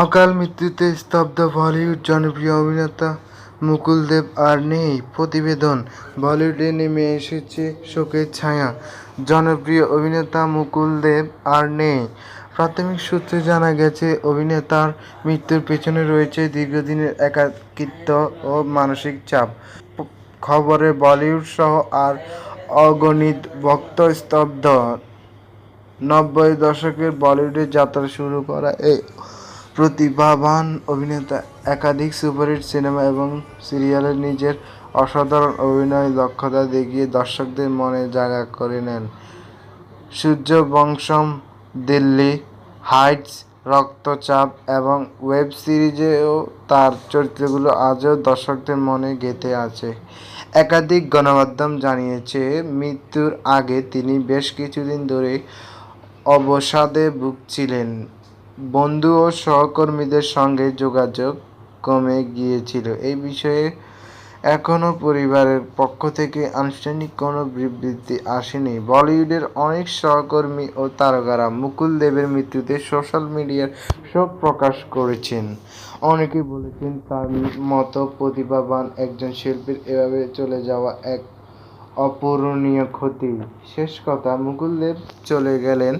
অকাল মৃত্যুতে স্তব্ধ বলিউড জনপ্রিয় অভিনেতা মুকুল দেব আর নেই, প্রতিবেদন। বলিউডে নেমে এসেছে শোকের ছায়া। জনপ্রিয় অভিনেতা মুকুল দেব আর নেই। প্রাথমিক সূত্রে জানা গেছে, অভিনেতার মৃত্যুর পেছনে রয়েছে দীর্ঘদিনের একাকিত্ব ও মানসিক চাপ। খবরে বলিউড সহ আর অগণিত ভক্ত স্তব্ধ। নব্বই দশকের বলিউডে যাত্রা শুরু করা এই প্রতিভাবান অভিনেতা, একাধিক সুপারহিট সিনেমা এবং সিরিয়ালে নিজের অসাধারণ অভিনয় দক্ষতা দেখিয়ে দর্শকদের মনে জায়গা করে নেন। সূর্যবংশম দিল্লি হাইটস, রক্তচাপ এবং ওয়েব সিরিজেও তার চরিত্রগুলো আজও দর্শকদের মনে গেঁথে আছে। একাধিক গণমাধ্যম জানিয়েছে, মৃত্যুর আগে তিনি বেশ কিছুদিন ধরে অবসাদে ভুগছিলেন। বন্ধু ও সহকর্মীদের সঙ্গে যোগাযোগ কমে গিয়েছিল। এই বিষয়ে এখনও পরিবারের পক্ষ থেকে আনুষ্ঠানিক কোনো বিবৃতি আসেনি। বলিউডের অনেক সহকর্মী ও তারকারা মুকুল দেবের মৃত্যুতে সোশ্যাল মিডিয়ায় শোক প্রকাশ করেছেন। অনেকে বলেছেন, তার মতো প্রতিভাবান একজন শিল্পীর এভাবে চলে যাওয়া এক অপূরণীয় ক্ষতি। শেষ কথা মুকুলদেব চলে গেলেন,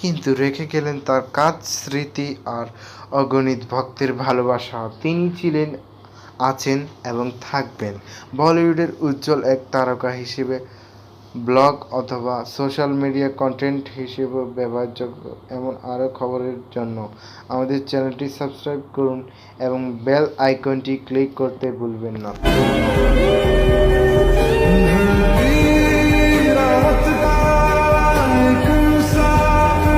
কিন্তু রেখে গেলেন তার কাজ, স্মৃতি আর অগণিত ভক্তের ভালোবাসা। তিনি ছিলেন, আছেন এবং থাকবেন বলিউডের উজ্জ্বল এক তারকা হিসেবে, ব্লগ অথবা সোশ্যাল মিডিয়া কন্টেন্ট হিসেবে ব্যবহারযোগ্য। এমন আরও খবরের জন্য আমাদের চ্যানেলটি সাবস্ক্রাইব করুন এবং বেল আইকনটি ক্লিক করতে ভুলবেন না।